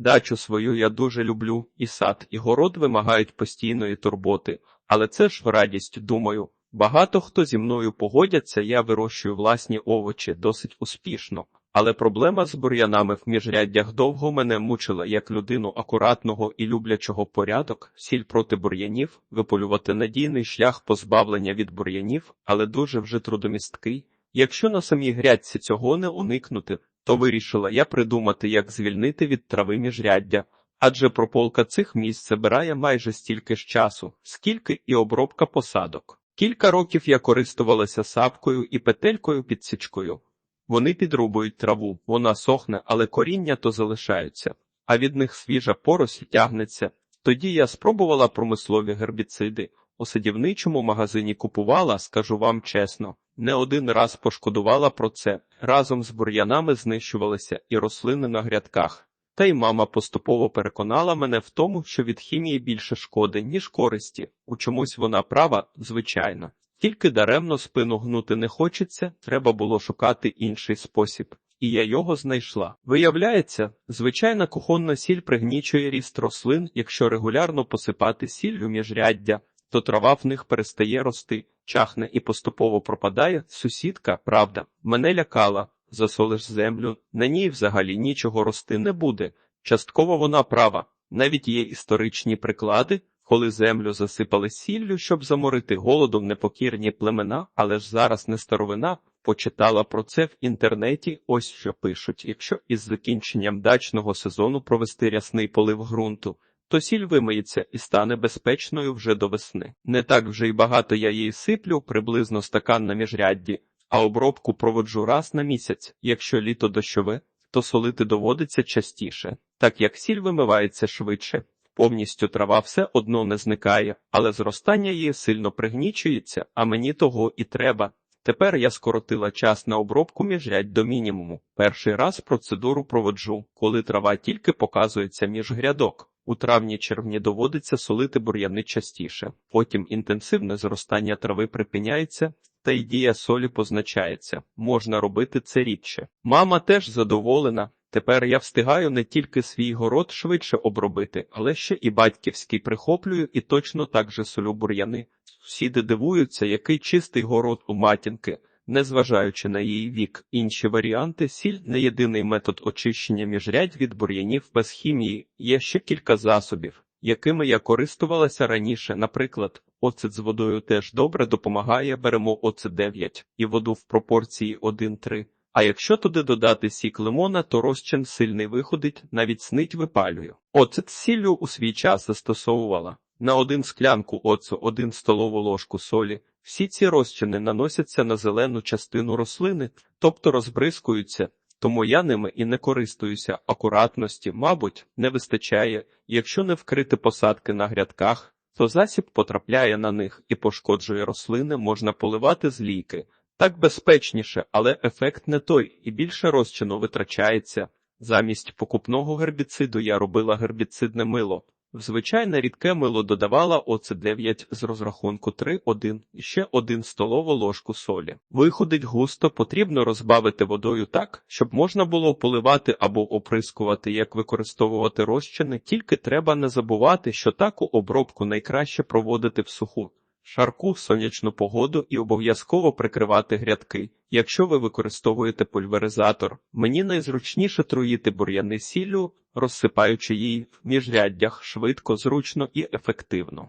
Дачу свою я дуже люблю, і сад, і город вимагають постійної турботи, але це ж радість, думаю. Багато хто зі мною погодяться, я вирощую власні овочі досить успішно. Але проблема з бур'янами в міжряддях довго мене мучила як людину акуратного і люблячого порядок, сіль проти бур'янів, виполювати надійний шлях позбавлення від бур'янів, але дуже вже трудомісткий. Якщо на самій грядці цього не уникнути, то вирішила я придумати, як звільнити від трави міжряддя. Адже прополка цих місць забирає майже стільки ж часу, скільки і обробка посадок. Кілька років я користувалася сапкою і петелькою підсічкою. Вони підрубують траву, вона сохне, але коріння то залишаються, а від них свіжа поросль тягнеться. Тоді я спробувала промислові гербіциди. У садівничому магазині купувала, скажу вам чесно, не один раз пошкодувала про це. Разом з бур'янами знищувалися і рослини на грядках. Та й мама поступово переконала мене в тому, що від хімії більше шкоди, ніж користі. У чомусь вона права, звичайно. Тільки даремно спину гнути не хочеться, треба було шукати інший спосіб. І я його знайшла. Виявляється, звичайна кухонна сіль пригнічує ріст рослин, якщо регулярно посипати сіллю міжряддя, то трава в них перестає рости, чахне і поступово пропадає. Сусідка, правда, мене лякала. Засолиш землю, на ній взагалі нічого рости не буде. Частково вона права. Навіть є історичні приклади, коли землю засипали сіллю, щоб заморити голодом непокірні племена, але ж зараз не старовина. Почитала про це в інтернеті. Ось що пишуть: якщо із закінченням дачного сезону провести рясний полив ґрунту, то сіль вимиється і стане безпечною вже до весни. Не так вже й багато я її сиплю, приблизно стакан на міжрядді, а обробку проводжу раз на місяць. Якщо літо дощове, то солити доводиться частіше, так як сіль вимивається швидше. Повністю трава все одно не зникає, але зростання її сильно пригнічується, а мені того і треба. Тепер я скоротила час на обробку міжрядь до мінімуму. Перший раз процедуру проводжу, коли трава тільки показується між грядок. У травні-червні доводиться солити бур'яни частіше, потім інтенсивне зростання трави припиняється, та й дія солі позначається. Можна робити це рідше. Мама теж задоволена. Тепер я встигаю не тільки свій город швидше обробити, але ще і батьківський прихоплюю і точно так же солю бур'яни. Сусіди дивуються, який чистий город у матінки, незважаючи на її вік. Інші варіанти сіль не єдиний метод очищення міжрядь від бур'янів без хімії. Є ще кілька засобів, якими я користувалася раніше. Наприклад, оцет з водою теж добре допомагає. Беремо оцет 9 і воду в пропорції 1-3. А якщо туди додати сік лимона, то розчин сильний виходить, навіть снить випалюю. Оцет з сіллю у свій час застосовувала. На один склянку оцу, один столову ложку солі. Всі ці розчини наносяться на зелену частину рослини, тобто розбризкуються, тому я ними і не користуюся. Акуратності, мабуть, не вистачає. Якщо не вкрити посадки на грядках, то засіб потрапляє на них і пошкоджує рослини, можна поливати з лійки. Так безпечніше, але ефект не той і більше розчину витрачається. Замість покупного гербіциду я робила гербіцидне мило. В рідке мило додавала оце 9 з розрахунку 3-1 і ще 1 столову ложку солі. Виходить густо, потрібно розбавити водою так, щоб можна було поливати або оприскувати, як використовувати розчини, тільки треба не забувати, що таку обробку найкраще проводити в суху. Шарку сонячну погоду і обов'язково прикривати грядки. Якщо ви використовуєте пульверизатор, мені найзручніше труїти бур'яни сіллю, розсипаючи її в міжряддях швидко, зручно і ефективно.